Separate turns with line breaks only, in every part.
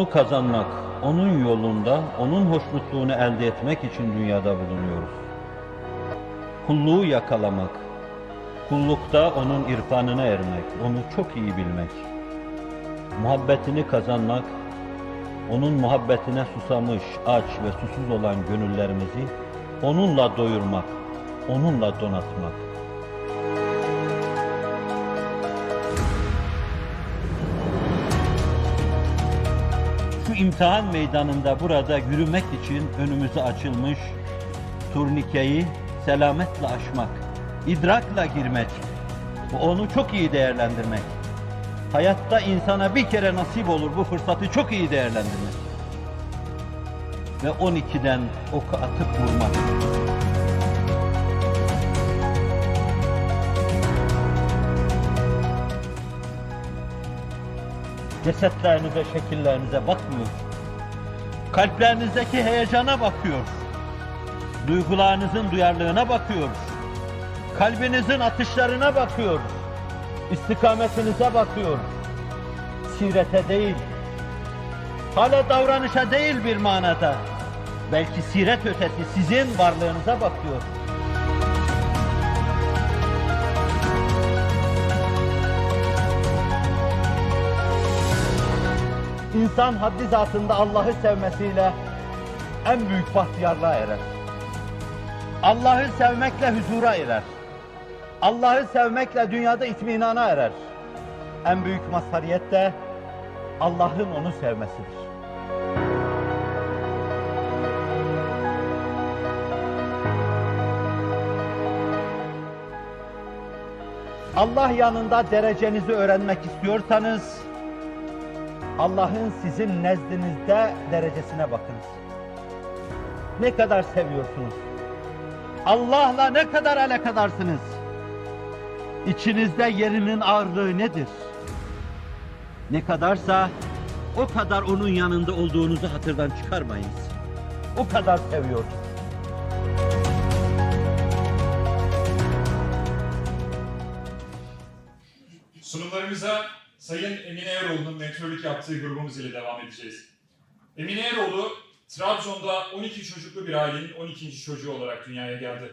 Onu kazanmak, onun yolunda, onun hoşnutluğunu elde etmek için dünyada bulunuyoruz. Kulluğu yakalamak, kullukta onun irfanına ermek, onu çok iyi bilmek, muhabbetini kazanmak, onun muhabbetine susamış, aç ve susuz olan gönüllerimizi onunla doyurmak, onunla donatmak. İmtihan meydanında burada yürümek için önümüze açılmış turnikeyi selametle aşmak, idrakla girmek, onu çok iyi değerlendirmek. Hayatta insana bir kere nasip olur bu fırsatı çok iyi değerlendirmek. Ve 12'den oku atıp vurmak. Cesetlerinize, şekillerinize bakmıyor. Kalplerinizdeki heyecana bakıyor. Duygularınızın duyarlılığına bakıyor. Kalbinizin atışlarına bakıyor. İstikametinize bakıyor. Sirete değil, hala davranışa değil bir manada. Belki siret ötesi sizin varlığınıza bakıyor. İnsan haddi zatında Allah'ı sevmesiyle en büyük bahtiyarlığa erer. Allah'ı sevmekle huzura erer. Allah'ı sevmekle dünyada itminana erer. En büyük mazhariyet de Allah'ın onu sevmesidir. Allah yanında derecenizi öğrenmek istiyorsanız Allah'ın sizin nezdinizde derecesine bakınız. Ne kadar seviyorsunuz? Allah'la ne kadar alakadarsınız? İçinizde yerinin ağırlığı nedir? Ne kadarsa o kadar onun yanında olduğunuzu hatırdan çıkarmayınız. O kadar seviyor.
Sunumlarımıza Sayın Emine Eroğlu'nun mentörlük yaptığı grubumuz ile devam edeceğiz. Emine Eroğlu, Trabzon'da 12 çocuklu bir ailenin 12. çocuğu olarak dünyaya geldi.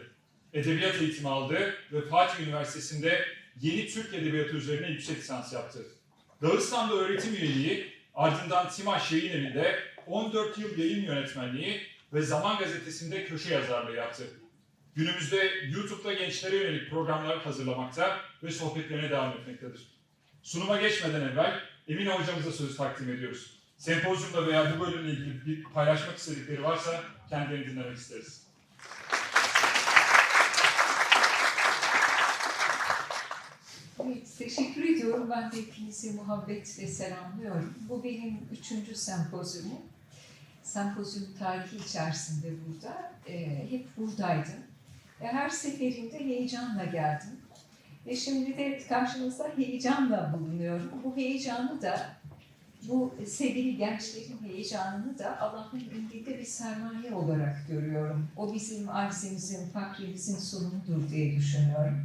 Edebiyat eğitimi aldı ve Fatih Üniversitesi'nde yeni Türk Edebiyatı üzerine yüksek lisans yaptı. Dağıstan'da öğretim üyeliği, ardından Timaş Yayın Evi'nde 14 yıl yayın yönetmenliği ve Zaman Gazetesi'nde köşe yazarlığı yaptı. Günümüzde YouTube'da gençlere yönelik programlar hazırlamakta ve sohbetlerine devam etmektedir. Sunuma geçmeden evvel Emine hocamıza sözü takdim ediyoruz. Sempozyumda veya bu bölümle ilgili bir paylaşmak istedikleri varsa kendilerini dinlemek isteriz.
Evet, teşekkür ediyorum. Ben de hepinizi muhabbetle selamlıyorum. Bu benim üçüncü sempozyumum. Sempozyum tarihi içerisinde burada. Ee, hep buradaydım. Ve her seferinde heyecanla geldim. Ve şimdi de karşınızda heyecanla bulunuyorum. Bu heyecanı da, bu sevgili gençlerin heyecanını da Allah'ın indinde bir sermaye olarak görüyorum. O bizim arzimizin, fakrimizin sonunudur diye düşünüyorum.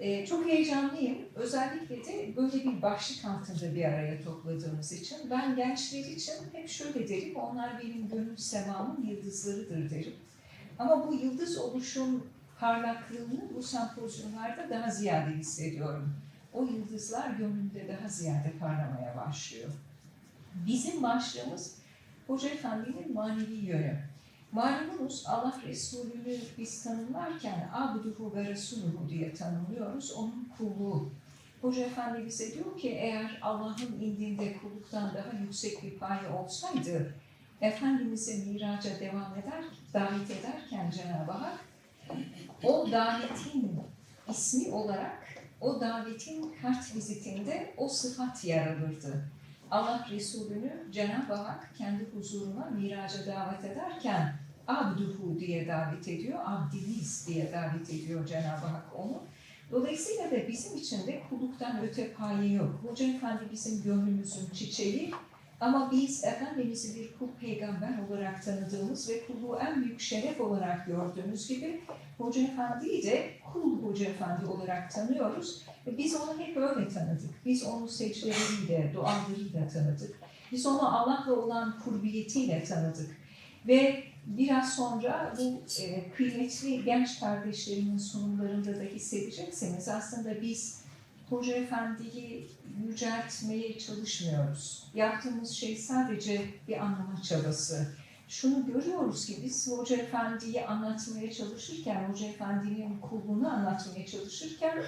Ee, çok heyecanlıyım. Özellikle de böyle bir başlık altında bir araya topladığımız için. Ben gençler için hep şöyle derim, onlar benim gönül semamın yıldızlarıdır derim. Ama bu yıldız oluşum parlaklığını bu sempozyumlarda daha ziyade hissediyorum. O yıldızlar gönlümde daha ziyade parlamaya başlıyor. Bizim başlığımız Hoca Efendi'nin manevi yönü. Malumunuz Allah Resulü'nü biz tanımlarken abduhu ve resuluhu diye tanımlıyoruz. Onun kulluğu. Hoca Efendi bize diyor ki eğer Allah'ın indinde kulluktan daha yüksek bir paye olsaydı Efendimiz'e miraca devam eder, davet ederken Cenab-ı Hak o davetin ismi olarak o davetin kart vizitinde o sıfat yer alırdı. Allah Resulü'nü Cenab-ı Hak kendi huzuruna miraca davet ederken abduhu diye davet ediyor, abdiniz diye davet ediyor Cenab-ı Hak onu. Dolayısıyla da bizim için de kulluktan öte paye yok. Hoca Efendi bizim gönlümüzün çiçeği ama biz Efendimiz'i bir kul peygamber olarak tanıdığımız ve kulluğu en büyük şeref olarak gördüğümüz gibi Hoca Efendi'yi de kul Hoca Efendi olarak tanıyoruz. Ve biz onu hep öyle tanıdık. Biz onu secdeleriyle, dualarıyla tanıdık. Biz onu Allah'la olan kurbiyetiyle tanıdık. Ve biraz sonra bu e, kıymetli genç kardeşlerimin sunumlarında da hissedeceksiniz. Aslında biz Hoca Efendi'yi yüceltmeye çalışmıyoruz. Yaptığımız şey sadece bir anlama çabası. Şunu görüyoruz ki biz Hoca Efendi'yi anlatmaya çalışırken, Hoca Efendi'nin kulluğunu anlatmaya çalışırken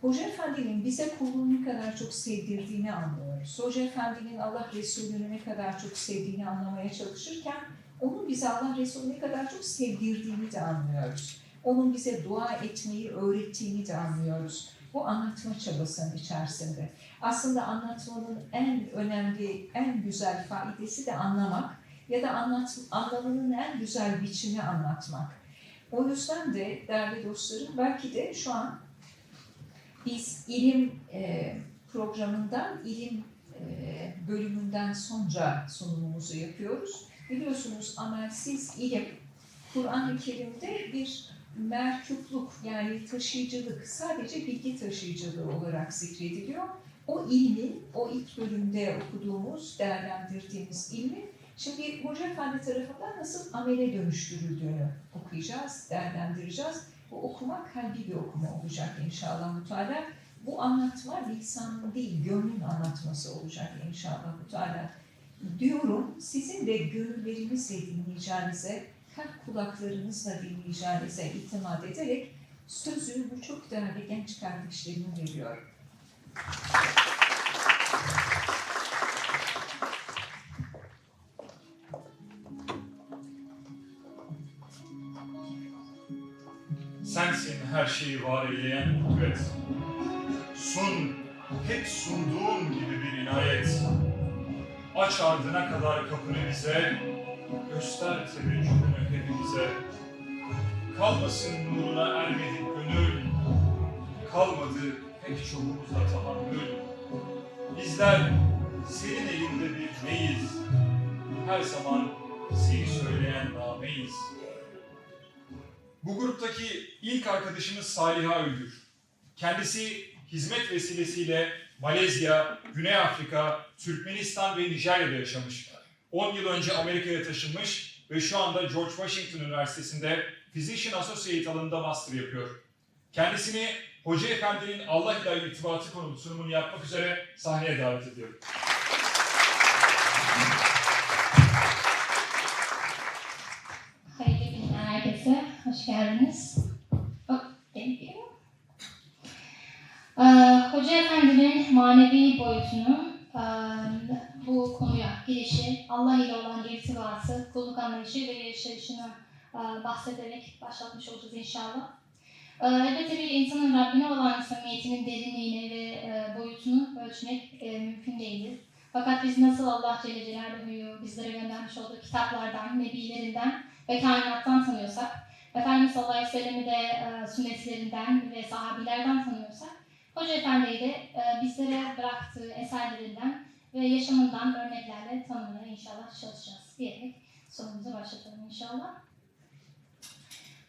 Hoca Efendi'nin bize kulluğunu ne kadar çok sevdirdiğini anlıyoruz. Hoca Efendi'nin Allah Resulü'nü ne kadar çok sevdiğini anlamaya çalışırken onun bize Allah Resulü ne kadar çok sevdirdiğini de anlıyoruz. Onun bize dua etmeyi öğrettiğini de anlıyoruz. Bu anlatma çabasının içerisinde. Aslında anlatmanın en önemli, en güzel faidesi de anlamak ya da anlat, anlamının en güzel biçimi anlatmak. O yüzden de değerli dostlarım belki de şu an biz ilim e, programından, ilim e, bölümünden sonra sunumumuzu yapıyoruz. Biliyorsunuz amelsiz ilim, Kur'an-ı Kerim'de bir merkupluk yani taşıyıcılık, sadece bilgi taşıyıcılığı olarak zikrediliyor. O ilmin, o ilk bölümde okuduğumuz, değerlendirdiğimiz ilmin şimdi Hoca Efendi tarafından nasıl amele dönüştürüldüğünü okuyacağız, değerlendireceğiz. Bu okuma kalbi bir okuma olacak inşallah Teala. Bu anlatma lisanın değil, gönlün anlatması olacak inşallah Teala. Diyorum, sizin de gönüllerinizle dinleyeceğinize, kalp kulaklarınızla dinleyeceğinize itimat ederek sözü bu çok değerli genç kardeşlerime veriyorum.
Sensin her şeyi var eyleyen kudret. Sun, hep sunduğun gibi bir inayet. Aç ardına kadar kapını bize, göster teveccühünü hepimize. Kalmasın nuruna ermedik gönül, kalmadı pek çoğumuzda tahammül. Bizler senin elinde bir neyiz, her zaman seni söyleyen nameyiz. Bu gruptaki ilk arkadaşımız Saliha Ülgür. Kendisi hizmet vesilesiyle Malezya, Güney Afrika, Türkmenistan ve Nijerya'da yaşamış. 10 yıl önce Amerika'ya taşınmış ve şu anda George Washington Üniversitesi'nde Physician Associate alanında master yapıyor. Kendisini Hoca Efendi'nin Allah ile irtibatı konulu sunumunu yapmak üzere sahneye davet ediyorum.
Hayırlı günler herkese. Hoş geldiniz. Oh. Ee, Hoca Efendi'nin manevi boyutunu, bahsederek başlatmış olacağız inşallah. Ee, elbette bir insanın Rabbine olan samimiyetinin derinliğini ve e, boyutunu ölçmek e, mümkün değildir. Fakat biz nasıl Allah Celle Celaluhu'yu bizlere göndermiş olduğu kitaplardan, nebilerinden ve kainattan tanıyorsak, Efendimiz sallallahu aleyhi ve sellem'i de e, sünnetlerinden ve sahabilerden tanıyorsak, Hoca Efendi'yi de bizlere bıraktığı eserlerinden ve yaşamından örneklerle tanımaya inşallah çalışacağız diyerek sonumuzu başlatalım inşallah.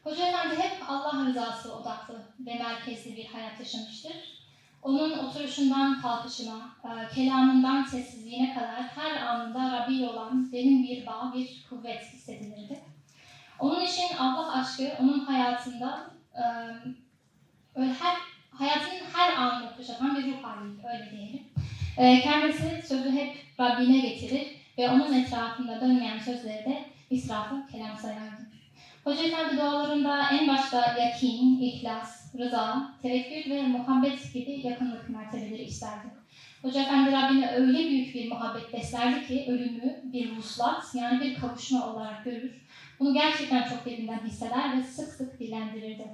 Hoca Efendi hep Allah rızası odaklı ve merkezli bir hayat yaşamıştır. Onun oturuşundan kalkışına, e, kelamından sessizliğine kadar her anında Rabbi olan derin bir bağ, bir kuvvet hissedilirdi. Onun için Allah aşkı onun hayatında e, öyle her hayatının her anını kuşatan bir ruh haliydi, öyle diyelim. E, kendisi sözü hep Rabbine getirir ve onun etrafında dönmeyen sözleri de israfı kelam sayardı. Hoca Efendi dualarında en başta yakin, ihlas, rıza, tevekkül ve muhabbet gibi yakınlık mertebeleri isterdi. Hoca Efendi Rabbine öyle büyük bir muhabbet beslerdi ki ölümü bir vuslat yani bir kavuşma olarak görür. Bunu gerçekten çok derinden hisseder ve sık sık dillendirirdi.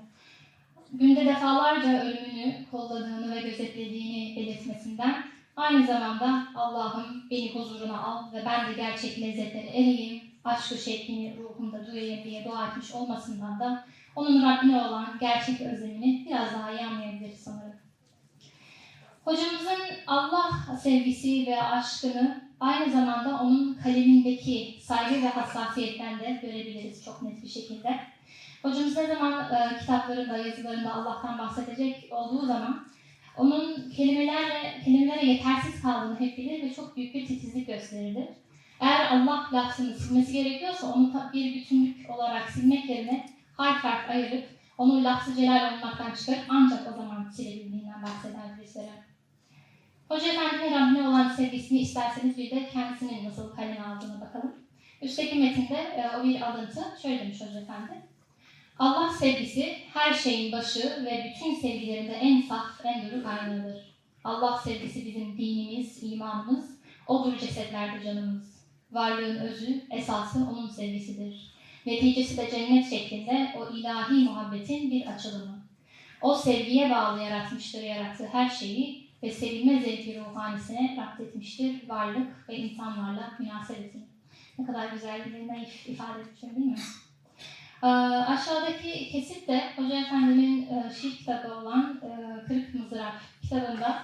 Günde defalarca ölümünü kolladığını ve gözetlediğini belirtmesinden aynı zamanda Allah'ım beni huzuruna al ve ben de gerçek lezzetlere ereyim, aşkı şeklini ruhumda duyayım diye dua etmiş olmasından da onun Rabbine olan gerçek özlemini biraz daha iyi anlayabiliriz sanırım. Hocamızın Allah sevgisi ve aşkını aynı zamanda onun kalemindeki saygı ve hassasiyetten de görebiliriz çok net bir şekilde. Hocamız ne zaman e, kitaplarında, yazılarında Allah'tan bahsedecek olduğu zaman onun kelimelerle, kelimelere yetersiz kaldığını hep bilir ve çok büyük bir titizlik gösterirdi. Eğer Allah lafzını silmesi gerekiyorsa onu bir bütünlük olarak silmek yerine harf harf ayırıp onu lafzı celal olmaktan çıkarıp ancak o zaman silebildiğinden bahseder bizlere. Hoca Efendi'nin Rabbine olan sevgisini isterseniz bir de kendisinin nasıl kaleme aldığına bakalım. Üstteki metinde e, o bir alıntı. Şöyle demiş Hoca Efendi. Allah sevgisi her şeyin başı ve bütün sevgilerinde en saf, en duru kaynağıdır. Allah sevgisi bizim dinimiz, imanımız, odur cesetlerde canımız. Varlığın özü, esası onun sevgisidir. Neticesi de cennet şeklinde o ilahi muhabbetin bir açılımı. O sevgiye bağlı yaratmıştır yarattığı her şeyi ve sevilme zevki ruhanisine raptetmiştir varlık ve insanlarla münasebetini. Ne kadar güzel bir naif ifade etmişim değil mi? Ee, aşağıdaki kesit de Hoca Efendi'nin e, şiir kitabı olan e, Kırık Mızrap kitabında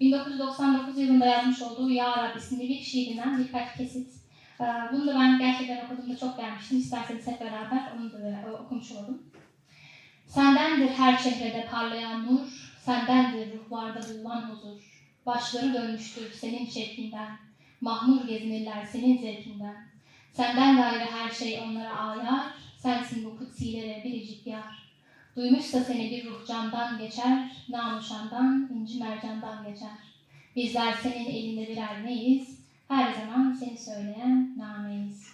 1999 yılında yazmış olduğu Ya Rab isimli bir şiirinden birkaç kesit. Ee, bunu da ben gerçekten okuduğumda çok beğenmiştim. İsterseniz hep beraber onu da okumuş olalım. Sendendir her çehrede parlayan nur, sendendir ruhlarda bulunan huzur. Başları dönmüştür senin şevkinden, mahmur gezinirler senin zevkinden. Senden gayrı her şey onlara ayar, sensin bu kutsilere biricik yar. Duymuşsa seni bir ruh candan geçer, namuşandan, inci mercandan geçer. Bizler senin elinde birer neyiz, her zaman seni söyleyen nameyiz.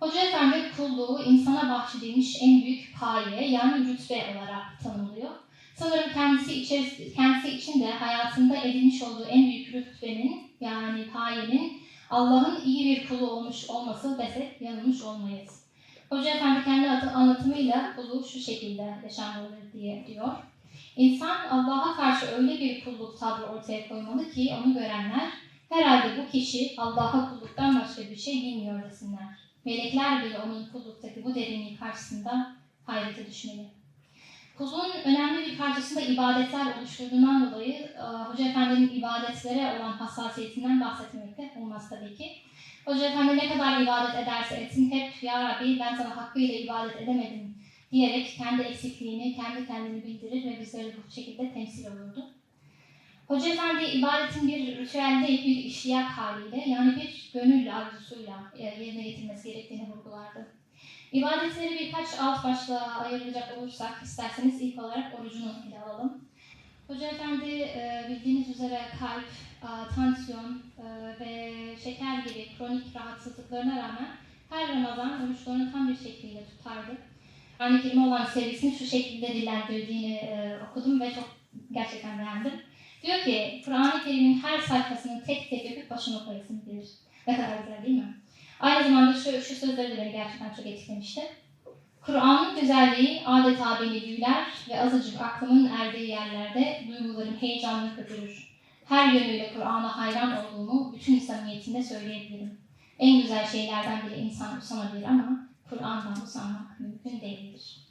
Hoca Efendi kulluğu insana bahşedilmiş en büyük paye yani rütbe olarak tanımlıyor. Sanırım kendisi, kendisi için de hayatında edinmiş olduğu en büyük rütbenin yani payenin Allah'ın iyi bir kulu olmuş olması desek yanılmış olmayız. Hoca Efendi kendi atı- anlatımıyla kulu şu şekilde yaşanmalıdır diye diyor. İnsan Allah'a karşı öyle bir kulluk tavrı ortaya koymalı ki onu görenler herhalde bu kişi Allah'a kulluktan başka bir şey bilmiyor desinler. Melekler bile onun kulluktaki bu derinliği karşısında hayrete düşmeli. Kulluğun önemli bir parçasında ibadetler oluşturduğundan dolayı e, Hoca Efendi'nin ibadetlere olan hassasiyetinden bahsetmekte olmaz tabii ki. Hoca Efendi ne kadar ibadet ederse etsin hep Ya Rabbi ben sana hakkıyla ibadet edemedim diyerek kendi eksikliğini, kendi kendini bildirir ve bizleri bu şekilde temsil olurdu. Hoca Efendi ibadetin bir ritüel değil, bir iştiyak haliyle yani bir gönül arzusuyla e, yerine getirmesi gerektiğini vurgulardı. İbadetleri birkaç alt başlığa ayıracak olursak isterseniz ilk olarak orucunu ele alalım. Hoca Efendi e, bildiğiniz üzere kalp, tansiyon e, ve şeker gibi kronik rahatsızlıklarına rağmen her Ramazan oruçlarını tam bir şekilde tutardı. Kur'an-ı Kerim'e olan sevgisini şu şekilde dillendirdiğini e, okudum ve çok gerçekten beğendim. Diyor ki Kur'an-ı Kerim'in her sayfasını tek tek öpüp başına koyasın bilir. Ne kadar güzel değil mi? Aynı zamanda şu, şu sözleri de beni gerçekten çok etkilemişti. Kur'an'ın güzelliği adeta beni büyüler ve azıcık aklımın erdiği yerlerde duygularım heyecanla köpürür. Her yönüyle Kur'an'a hayran olduğumu bütün samimiyetimle söyleyebilirim. En güzel şeylerden biri insan usanabilir ama Kur'an'dan usanmak mümkün değildir.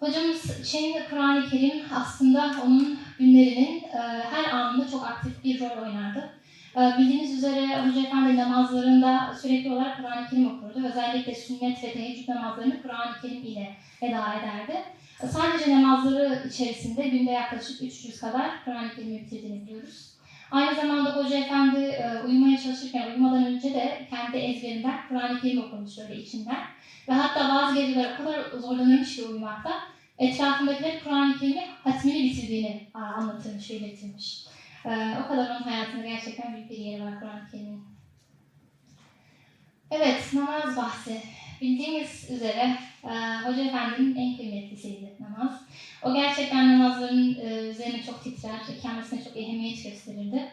Hocamız için Kur'an-ı Kerim aslında onun günlerinin e, her anında çok aktif bir rol oynardı. E, bildiğiniz üzere Hoca Efendi namazlarında sürekli olarak Kur'an-ı Kerim okurdu. Özellikle sünnet ve teheccüd namazlarını Kur'an-ı Kerim ile eda ederdi. E, sadece namazları içerisinde günde yaklaşık 300 kadar Kur'an-ı Kerim'i bitirdiğini biliyoruz. Aynı zamanda Hoca Efendi e, uyumaya çalışırken uyumadan önce de kendi ezberinden Kur'an-ı Kerim okurmuş böyle içinden. Ve hatta bazı geceler o kadar zorlanırmış ki uyumakta. Etrafındakiler Kur'an-ı Kerim'i hatmini bitirdiğini anlatırmış, belirtirmiş. Ee, o kadar onun hayatında gerçekten büyük bir yeri var Kur'an-ı Kerim'in. Evet, namaz bahsi. Bildiğimiz üzere e, Hoca Efendi'nin en kıymetlisiydi namaz. O gerçekten namazların e, üzerine çok titrer, kendisine çok ehemmiyet gösterirdi.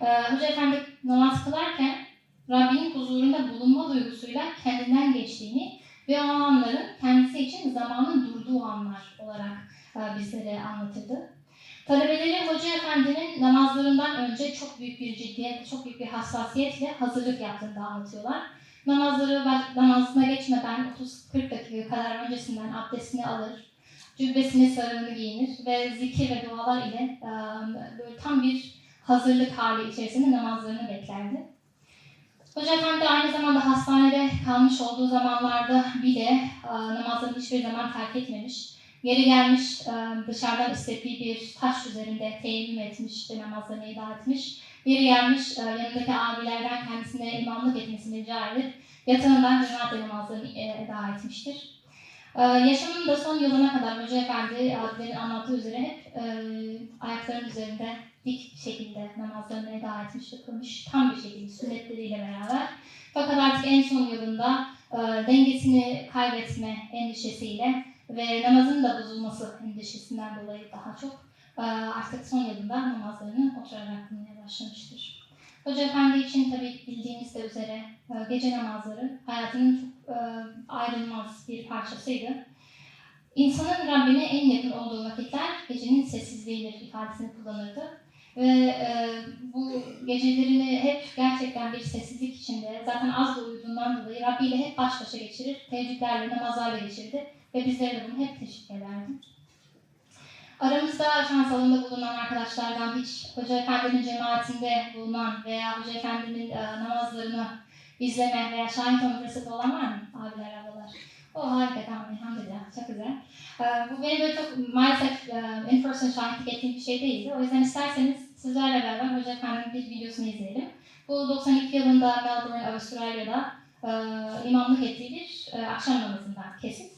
E, Hoca Efendi namaz kılarken Rabbinin huzurunda bulunma duygusuyla kendinden geçtiğini ve o anların kendisi için zamanın durduğu anlar olarak e, bizlere anlatırdı. Talebeleri Hoca Efendi'nin namazlarından önce çok büyük bir ciddiyet, çok büyük bir hassasiyetle hazırlık yaptığını anlatıyorlar. Namazları namazına geçmeden 30-40 dakika kadar öncesinden abdestini alır, cübbesini sarığını giyinir ve zikir ve dualar ile böyle tam bir hazırlık hali içerisinde namazlarını beklerdi. Hoca Efendi aynı zamanda hastanede kalmış olduğu zamanlarda bile namazlarını hiçbir zaman terk etmemiş Yeri gelmiş dışarıdan istediği bir taş üzerinde teyemmüm etmiş ve namazlarını eda etmiş. Yeri gelmiş e, yanındaki abilerden kendisine imamlık etmesini rica edip yatağından cemaat namazlarını e, eda etmiştir. Ee, yaşamının da son yılına kadar Hoca Efendi abilerin anlattığı üzere hep e, ayaklarının üzerinde dik şekilde namazlarını eda etmiş ve kılmış. Tam bir şekilde sünnetleriyle beraber. Fakat artık en son yılında e, dengesini kaybetme endişesiyle ve namazın da bozulması endişesinden dolayı daha çok e, artık son yılında namazlarını oturarak kılmaya başlamıştır. Hoca Efendi için tabii bildiğiniz de üzere e, gece namazları hayatının çok e, ayrılmaz bir parçasıydı. İnsanın Rabbine en yakın olduğu vakitler gecenin sessizliğidir ifadesini kullanırdı. Ve e, bu gecelerini hep gerçekten bir sessizlik içinde, zaten az da uyuduğundan dolayı Rabbi ile hep baş başa geçirir, teheccüdlerle, namazlarla geçirdi ve bizlere de bunu hep teşvik ederdi. Aramızda şans alanında bulunan arkadaşlardan hiç Hoca Efendi'nin cemaatinde bulunan veya Hoca Efendi'nin e, namazlarını izleme veya şahit olma fırsatı olan var mı? Abiler, ablalar. O harika, tamam, elhamdülillah. Çok güzel. E, bu benim böyle çok maalesef e, in person şahitlik ettiğim bir şey değildi. O yüzden isterseniz sizlerle beraber Hoca Efendi'nin bir videosunu izleyelim. Bu 92 yılında Melbourne, Avustralya'da e, imamlık ettiği bir e, akşam namazından kesit.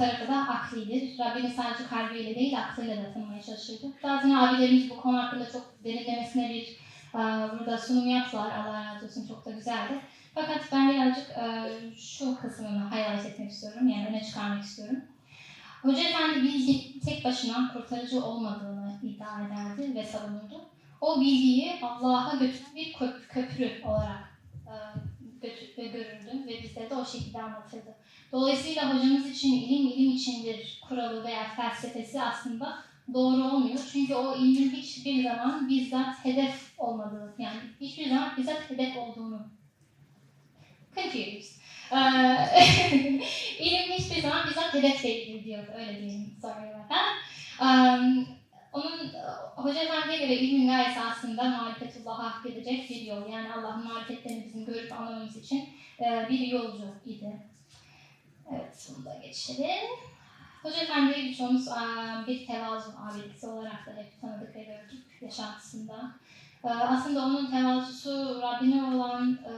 Tarafı da aklidir. Rabbini sadece kalbiyle değil aklıyla da tanımaya çalışırdı. Bazen abilerimiz bu konu hakkında çok derinlemesine bir e, burada sunum yaptılar. Allah razı olsun çok da güzeldi. Fakat ben birazcık e, şu kısmını highlight etmek istiyorum. Yani öne çıkarmak istiyorum. Hoca Efendi bilgi tek başına kurtarıcı olmadığını iddia ederdi ve savunurdu. O bilgiyi Allah'a götüren bir kö- köprü olarak e, görürdü ve bize de o şekilde anlatırdı. Dolayısıyla hocamız için ilim ilim içindir kuralı veya felsefesi aslında doğru olmuyor. Çünkü o ilmin hiçbir zaman bizzat hedef olmadığı, yani hiçbir zaman bizzat hedef olduğunu confused. Ee, ilim hiçbir zaman bizzat hedefle ilgili diyor, öyle diyelim. About that. Um, onun Hoca Efendi'ye göre ilmin gayesi aslında marifetullah'a gidecek bir yol. Yani Allah'ın marifetlerini bizim görüp anlamamız için e, bir yolcu idi. Evet, bunu da geçelim. Hoca Efendi'yi birçoğumuz bir tevazu abidesi olarak da hep tanıdık ve gördük yaşantısında. E, Aslında onun tevazusu Rabbine olan e,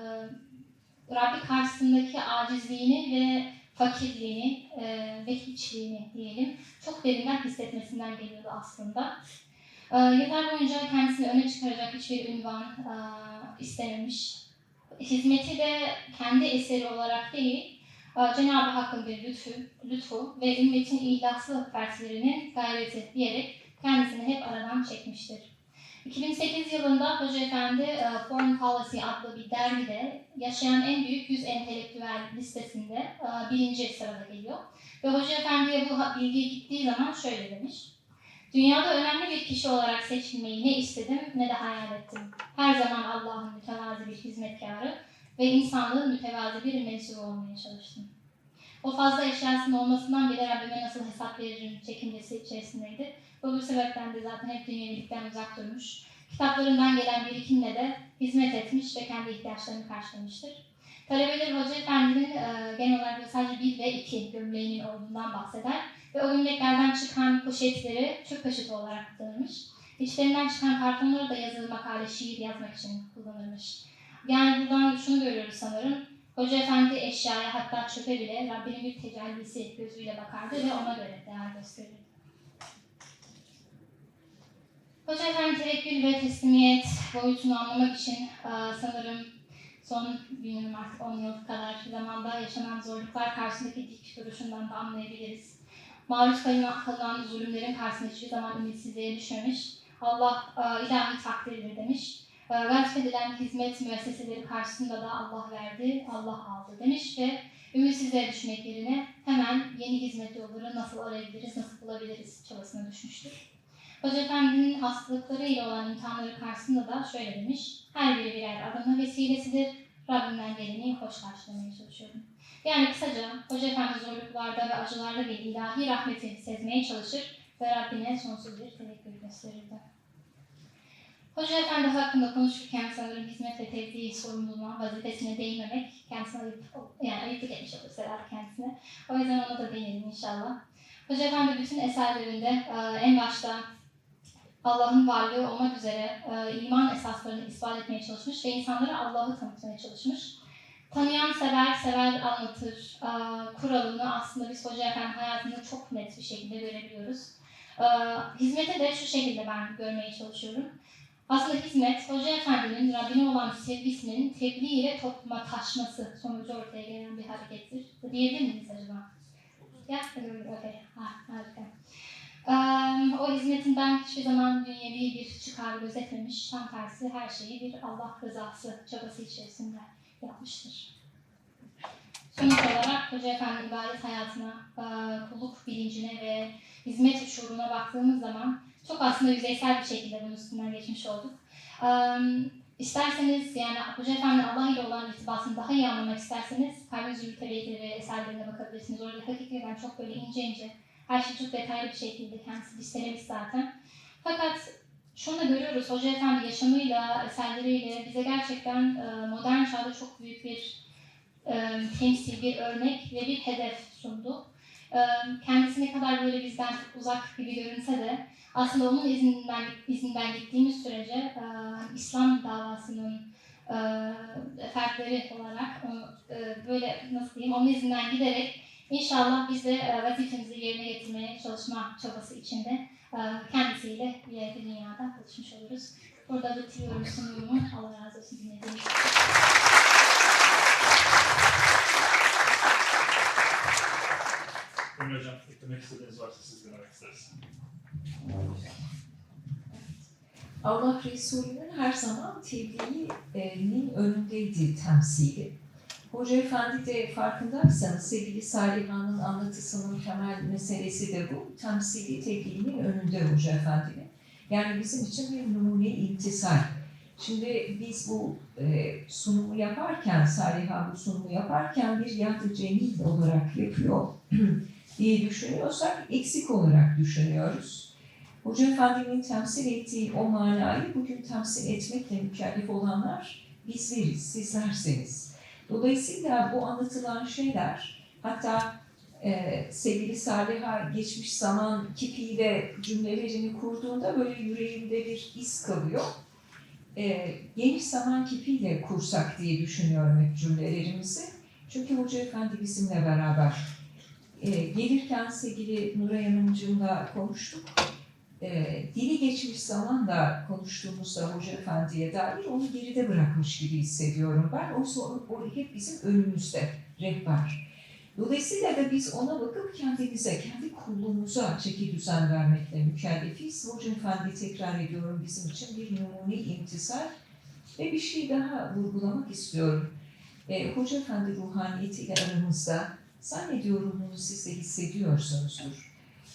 Rabbi karşısındaki acizliğini ve fakirliğini e, ve hiçliğini diyelim çok derinden hissetmesinden geliyordu aslında. E, yıllar boyunca kendisini öne çıkaracak hiçbir ünvan istememiş. Hizmeti de kendi eseri olarak değil, Cenab-ı Hakk'ın bir lütfu, lütfu ve ümmetin ihlaslı fertlerinin gayreti diyerek kendisini hep aradan çekmiştir. 2008 yılında Hoca Efendi e, Foreign Policy adlı bir dergide yaşayan en büyük 100 entelektüel listesinde e, birinci sırada geliyor. Ve Hoca Efendi'ye bu bilgi gittiği zaman şöyle demiş. Dünyada önemli bir kişi olarak seçilmeyi ne istedim ne de hayal ettim. Her zaman Allah'ın mütevazi bir hizmetkarı ve insanlığın mütevazi bir mensubu olmaya çalıştım. O fazla eşyasının olmasından bile Rabbime nasıl hesap veririm çekincesi içerisindeydi. Bu sebepten de zaten hep dünyevilikten uzak durmuş. Kitaplarından gelen birikimle de hizmet etmiş ve kendi ihtiyaçlarını karşılamıştır. Talebeleri Hoca Efendi'nin e, genel olarak sadece bir ve iki gömleğinin olduğundan bahseder. Ve o gömleklerden çıkan poşetleri çöp poşeti olarak kullanırmış. İçlerinden çıkan kartonları da yazılı makale, şiir yazmak için kullanırmış. Yani buradan şunu görüyoruz sanırım. Hoca Efendi eşyaya hatta çöpe bile Rabbinin bir tecellisi gözüyle bakardı ve ona göre değer gösterirdi. Hoca Efendi tevekkül ve teslimiyet boyutunu anlamak için e, sanırım son bilmiyorum artık 10 yıl kadar zamanda yaşanan zorluklar karşısındaki dik duruşundan da anlayabiliriz. Maruz kalınan zulümlerin karşısında hiçbir zaman ümitsizliğe düşmemiş. Allah e, ilahi takdirdir demiş. E, gasp edilen hizmet müesseseleri karşısında da Allah verdi, Allah aldı demiş ve ümitsizliğe düşmek yerine hemen yeni hizmet yolları nasıl arayabiliriz, nasıl bulabiliriz çabasına düşmüştür. Hoca Efendi'nin hastalıkları ile olan imtihanları karşısında da şöyle demiş. Her biri birer adama vesilesidir. Rabbimden geleni hoş karşılamaya çalışıyorum. Yani kısaca Hoca Efendi zorluklarda ve acılarda bir ilahi rahmeti sezmeye çalışır ve Rabbine sonsuz bir tevekkül gösterirdi. Hoca Efendi hakkında konuşurken sanırım hizmet ve tevdi sorumluluğuna, vazifesine değinmemek kendisine ayıp, yani ayıplık etmiş olur herhalde kendisine. O yüzden ona da değinelim inşallah. Hoca Efendi bütün eserlerinde e, en başta Allah'ın varlığı olmak üzere e, iman esaslarını ispat etmeye çalışmış ve insanlara Allah'ı tanıtmaya çalışmış. Tanıyan sever, sever anlatır. E, kuralını aslında biz Hoca Efendi hayatında çok net bir şekilde görebiliyoruz. Hizmete de şu şekilde ben görmeye çalışıyorum. Aslında hizmet, Hoca Efendi'nin Rabbine olan sevgisinin tebliğ ile topluma taşması sonucu ortaya gelen bir harekettir. Diyebilir miyiz acaba? Ya, okay. Ha, harika. Eee, o hizmetinden hiçbir zaman dünyevi bir çıkar gözetmemiş. Tam tersi her şeyi bir Allah rızası çabası içerisinde yapmıştır. Sonuç olarak Hoca Efendi ibadet hayatına, kulluk bilincine ve hizmet şuuruna baktığımız zaman çok aslında yüzeysel bir şekilde bunun üstünden geçmiş olduk. Eee İsterseniz yani Hoca Efendi Allah ile olan irtibatını daha iyi anlamak isterseniz Kalbin ve eserlerine bakabilirsiniz. Orada hakikaten çok böyle ince ince her şey çok detaylı bir şekilde kendisi listelemiş zaten. Fakat şunu da görüyoruz, Hoca Efendi yaşamıyla, eserleriyle bize gerçekten e, modern çağda çok büyük bir e, temsil, bir örnek ve bir hedef sundu. Kendisi ne kadar böyle bizden uzak gibi görünse de aslında onun izinden, izinden gittiğimiz sürece İslam davasının fertleri olarak böyle nasıl diyeyim, onun izinden giderek İnşallah biz de vazifemizi yerine getirmeye çalışma çabası içinde kendisiyle bir dünyada buluşmuş oluruz. Burada bitiriyorum sunumu. Allah razı olsun dinlediğiniz için.
Ömür İstediğiniz varsa siz dinlemek isteriz.
Allah Resulü'nün her zaman tebliğinin önündeydi temsili. Hoca Efendi de farkındaysanız sevgili Saliha'nın anlatısının temel meselesi de bu. Temsili tebliğinin önünde Hoca Efendi'nin. Yani bizim için bir numune imtisal. Şimdi biz bu e, sunumu yaparken, Saliha bu sunumu yaparken bir yad-ı cemil olarak yapıyor diye düşünüyorsak eksik olarak düşünüyoruz. Hoca Efendi'nin temsil ettiği o manayı bugün temsil etmekle mükellef olanlar bizleriz, sizlerseniz. Dolayısıyla bu anlatılan şeyler, hatta e, sevgili Saliha geçmiş zaman kipiyle cümlelerini kurduğunda böyle yüreğimde bir iz kalıyor. E, geniş zaman kipiyle kursak diye düşünüyorum hep cümlelerimizi. Çünkü Hoca Efendi bizimle beraber. E, gelirken sevgili Nuray Hanımcığımla konuştuk. E, dili geçmiş zamanda konuştuğumuzda Hoca Efendi'ye dair onu geride bırakmış gibi hissediyorum ben. O, o hep bizim önümüzde rehber. Dolayısıyla da biz ona bakıp kendimize, kendi kulluğumuza çeki düzen vermekle mükellefiz. Hoca Efendi tekrar ediyorum bizim için bir numune imtisal ve bir şey daha vurgulamak istiyorum. E, Hoca Efendi ruhaniyetiyle aramızda zannediyorum bunu siz de hissediyorsunuzdur.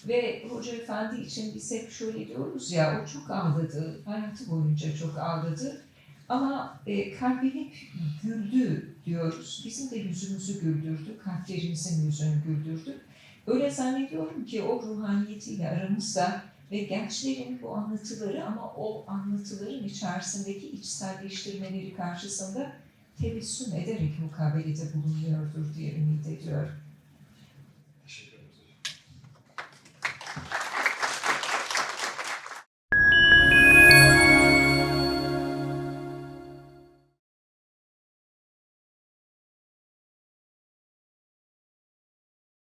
Ve Hoca Efendi için biz hep şöyle diyoruz ya, o çok ağladı, hayatı boyunca çok ağladı. Ama e, kalbi hep güldü diyoruz. Bizim de yüzümüzü güldürdü, kalplerimizin yüzünü güldürdü. Öyle zannediyorum ki o ruhaniyetiyle aramızda ve gençlerin bu anlatıları ama o anlatıların içerisindeki içselleştirmeleri karşısında tebessüm ederek mukabelede bulunuyordur diye ümit ediyorum.